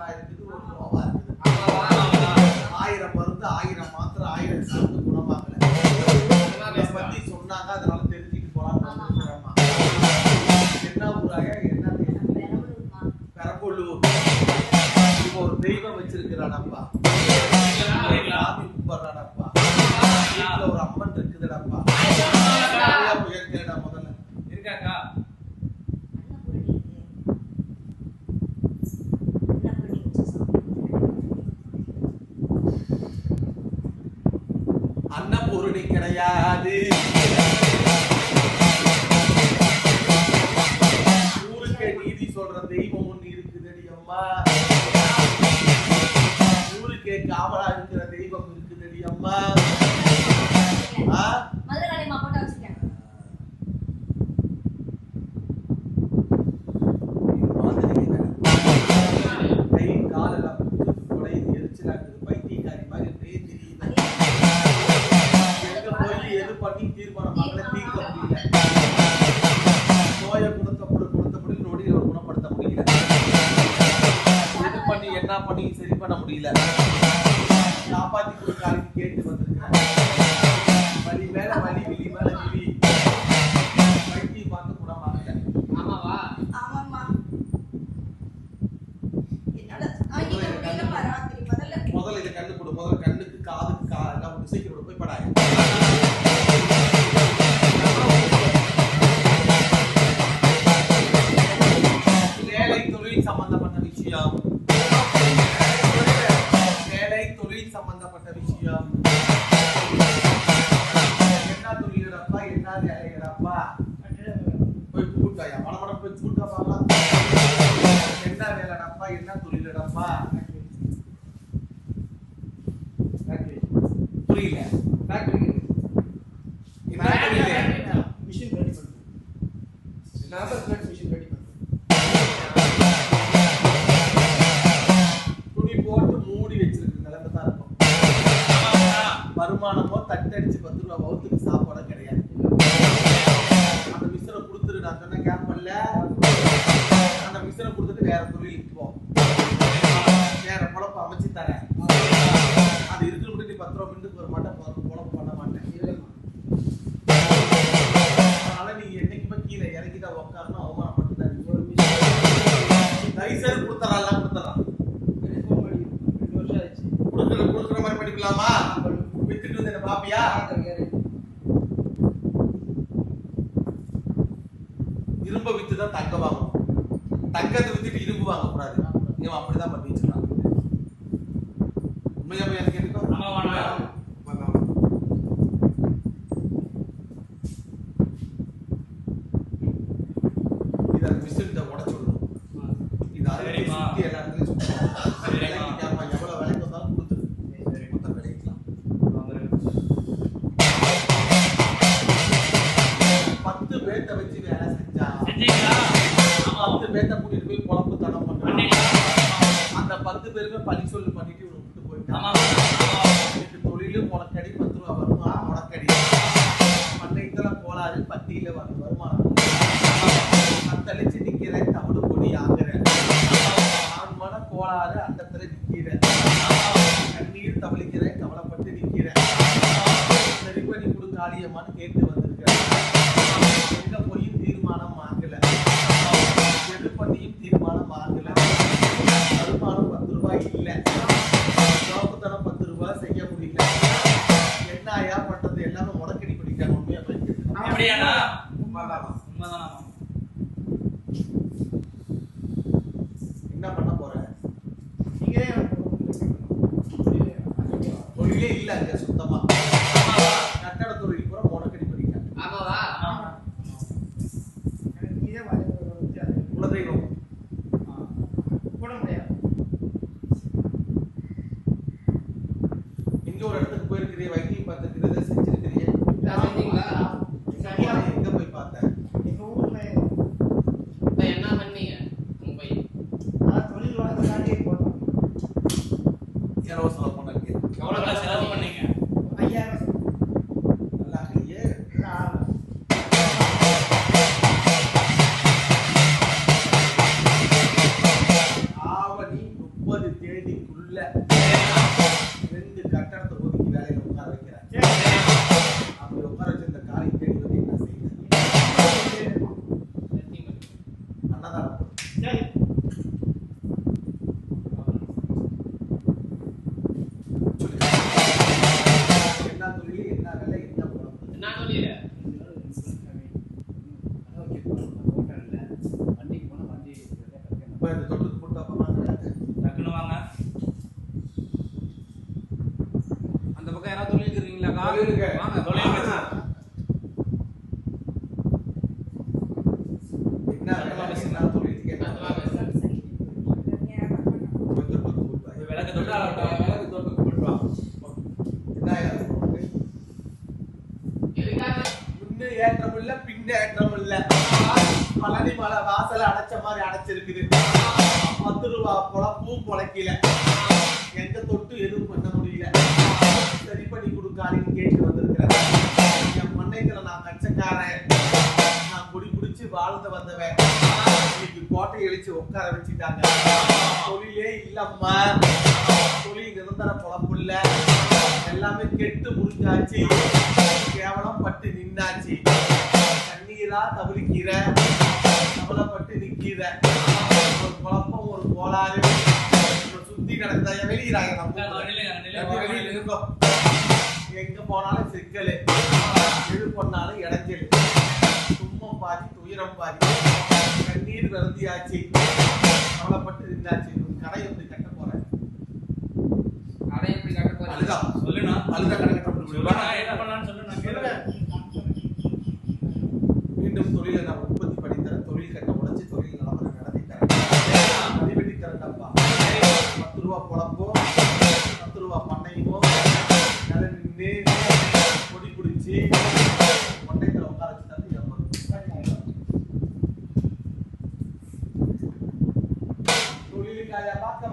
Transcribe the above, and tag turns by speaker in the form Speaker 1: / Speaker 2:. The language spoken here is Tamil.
Speaker 1: வாசனை ஒரு நோவா இருக்குது. ஆயிரம் மருந்து ஆயிரம் மாத்திரை ஆயிரம் சாப்பிட்டு குணமாகல. அதை பத்தி சொன்னாங்க அதனால தெரிஞ்சுட்டு போலாம் என்ன ஊராக என்ன பெரம்பலூர். ஒரு தெய்வம் வச்சிருக்கிறானப்பா. சாமி கும்பிட்றானப்பா. வீட்டில் ஒரு
Speaker 2: அம்மா
Speaker 1: அன்னபூரணி கிடையாது. ஊருக்கு நீதி சொல்ற தெய்வம் ஒண்ணு இருக்குதடி அம்மா. ஊருக்கே காவலா இருக்கிற தெய்வம் இருக்குதடி அம்மா.
Speaker 3: pode ir para a
Speaker 1: 干嘛了？படிக்கலாமா? வித்துட்டு வந்து என்ன பாப்பியா? இரும்ப வித்து தான் தங்க வாங்கணும். தங்கத்தை வித்துட்டு இரும்பு வாங்க கூடாது அப்படிதான் பண்ணிட்டு பேத்த வச்சு வேலை செஞ்சா?
Speaker 2: அவன்
Speaker 1: வந்து பேத்த கூட்டிட்டு போய் குழம்பு தடம்
Speaker 2: பண்ணான்
Speaker 1: அந்த பத்து பேருமே பழி சொல்லு பண்ணிட்டு இவரு விட்டு போயிட்டான் தொழிலும் உனக்கடி பத்து ரூபா வருமா? உனக்கடி மண்ணைக்கெல்லாம் கோளாறு பத்தியில
Speaker 3: வரும். now செலவு
Speaker 1: செலவு பண்ணக்கு
Speaker 2: எவ்வளோ செலவு பண்ணீங்க?
Speaker 3: ஐயாயிரம்.
Speaker 1: ஆவணி முப்பது தேதிக்குள்ள
Speaker 4: அந்த பக்கம் யாராவது தொழில் இருக்கிறீங்களாக்கா. வாங்க. தொழில். விளக்கு தொட்டு விளக்கு தொட்டு கும்பிட்டு
Speaker 1: என்ன ஏதாவது உனக்கு?
Speaker 2: எதுக்காக?
Speaker 1: முன்ன ஏற்றம் இல்ல பின்ன ஏற்றம் இல்ல பழனி மலை வாசல அடைச்ச மாதிரி அடைச்சிருக்குது. பத்து ரூபா பொழப்பும் பொழைக்கல. எங்க தொட்டு எதுவும் பண்ண முடியல. சரி பண்ணி கொடுக்காருன்னு கேட்டு வந்திருக்கிறேன். என் மண்ணைத்துல நான் கச்சக்காரன். நான் குடி குடிச்சு வாழ்ந்து வந்தவன். இன்னைக்கு கோட்டை எழுச்சி உட்கார வச்சுட்டாங்க. தொழிலே இல்லம்மா. தொழில் நிரந்தர பொழப்பு இல்லை. எல்லாமே கெட்டு முடிஞ்சாச்சு. கேவலம் பட்டு நின்னாச்சு. தண்ணீரா தவிர்க்கிற கவலைப்பட்டு நிக்கிற. ஒரு குழப்பம் ஒரு கோளாறு. சுத்தி நடக்குதா வெளியிறாங்க நம்ம வெளியில இருக்கோம் எங்க போனாலும் சிக்கலு. எது பண்ணாலும் இடைஞ்சல். துன்பம் பாதி துயரம் பாதி கண்ணீர் வருந்தியாச்சு. கவலைப்பட்டு உன் கடை எப்படி கட்ட போறேன்.
Speaker 3: அதை எப்படி கட்ட போறீங்க?
Speaker 1: அழுதா?
Speaker 4: சொல்லுண்ணா.
Speaker 1: அழுதா கடை கட்ட முடியும்?
Speaker 4: சொல்லுண்ணா என்ன பண்ணலாம்னு சொல்லு நான் கேளுங்க
Speaker 1: மீண்டும் தொழிலை நான் பத்து ரூபா பொழப்போ பத்து ரூபா பண்ணையுமோ நில நின்று கொடி பிடிச்சி மண்டைத்துல உட்கார வச்சு தந்து தொழிலுக்காக பார்க்க